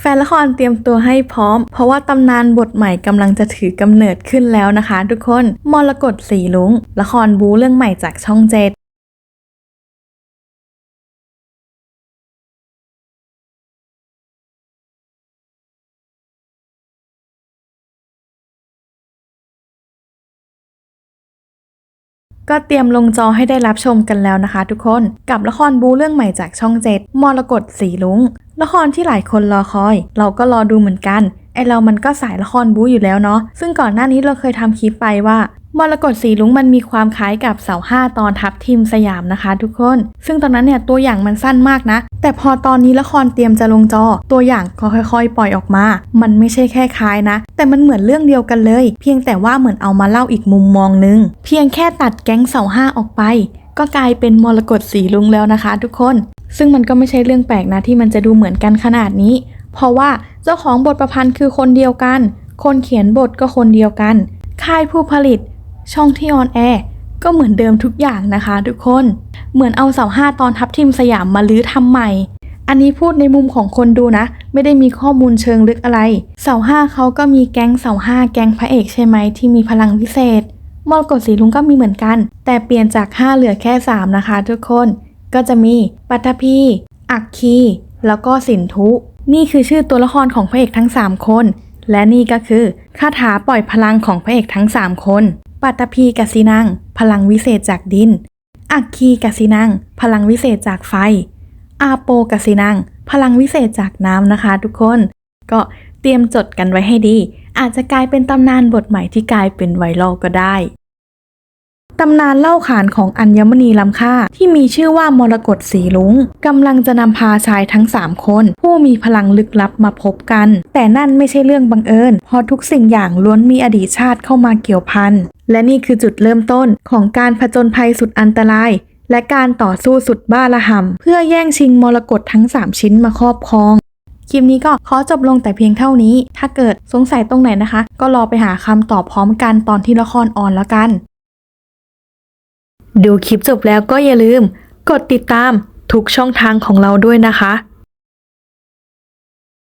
แฟนละครเตรียมตัวให้พร้อม เพราะว่าตำนานบทใหม่กำลังจะถือกำเนิดขึ้นแล้วนะคะ ทุกคน มรกตสีลุงละครบูเรื่องใหม่จากช่องเจ็ด ก็เตรียมลงจอให้ได้รับชมกันแล้วนะคะ ทุกคนกับละครบูเรื่องใหม่จากช่องเจ็ดมรกตสีลุงละครที่หลายคนรอคอย เราก็รอดูเหมือนกันไอเรามันก็สายละครบูอยู่แล้วเนาะ ซึ่งก่อนหน้านี้เราเคยทำคลิปไปว่า มรกตสีลุงมันมีความคล้ายกับเสาห้าตอนทับทีมสยามนะคะทุกคน ซึ่งตอนนั้นเนี่ยตัวอย่างมันสั้นมากนะ แต่พอตอนนี้ละครเตรียมจะลงจอ ตัวอย่างก็ค่อยๆ ปล่อยออกมา มันไม่ใช่แค่คล้ายนะ แต่มันเหมือนเรื่องเดียวกันเลย เพียงแต่ว่าเหมือนเอามาเล่าอีกมุมมองนึง เพียงแค่ตัดแก๊งเสาห้าออกไป ก็กลายเป็นมรกตสีลุงแล้วนะคะ ทุกคน ซึ่งมันก็ไม่ใช่เรื่องแปลกนะที่มันจะดูเหมือนกันขนาดนี้ เพราะว่าเจ้าของบทประพันธ์คือคนเดียวกัน คนเขียนบทก็คนเดียวกัน ค่ายผู้ผลิต ช่องที่ออนแอร์ก็เหมือนเดิมทุกอย่างนะคะ ทุกคน เหมือนเอาเสาห้าตอนทับทิมสยามมาลื้อทำใหม่ อันนี้พูดในมุมของคนดูนะ ไม่ได้มีข้อมูลเชิงลึกอะไร เสาห้าเขาก็มีแก๊งเสาห้าแก๊งพระเอกใช่ไหมที่มีพลังพิเศษมรกตสีลุงก็มีเหมือนกัน แต่เปลี่ยนจาก 5 เหลือแค่ 3 นะคะ ทุกคน ก็จะมีปัทภีอักคี แล้วก็สินทุ นี่คือชื่อตัวละครของพระเอกทั้ง 3 คน และนี่ก็คือคาถาปล่อยพลังของพระเอกทั้ง 3 คน ปัตภีกสินัง พลังวิเศษจากดิน อักคีกสินัง พลังวิเศษจากไฟ อาโปกสินัง พลังวิเศษจากน้ำนะคะ ทุกคน ก็เตรียมจดกันไว้ให้ดี อาจจะกลายเป็นตำนานบทใหม่ที่กลายเป็นไวรัลก็ได้ตำนานเล่าขานของอัญมณีล้ำค่าที่มีชื่อว่ามรกตสีลุงกำลังจะนำพาชายทั้ง 3 คน ผู้มีพลังลึกลับมาพบกัน แต่นั่นไม่ใช่เรื่องบังเอิญเพราะทุกสิ่งอย่างล้วนมีอดีตชาติเข้ามาเกี่ยวพัน และนี่คือจุดเริ่มต้นของการผจญภัยสุดอันตราย และการต่อสู้สุดบ้าระห่ำเพื่อแย่งชิงมรกตทั้ง 3 ชิ้นมาครอบครองคลิปนี้ก็ขอจบลงแต่เพียงเท่านี้ ถ้าเกิดสงสัยตรงไหนนะคะ ก็รอไปหาคำตอบพร้อมกันตอนที่ละครออนแล้วกัน ดูคลิปจบแล้วก็อย่าลืม กดติดตามทุกช่องทางของเราด้วยนะคะ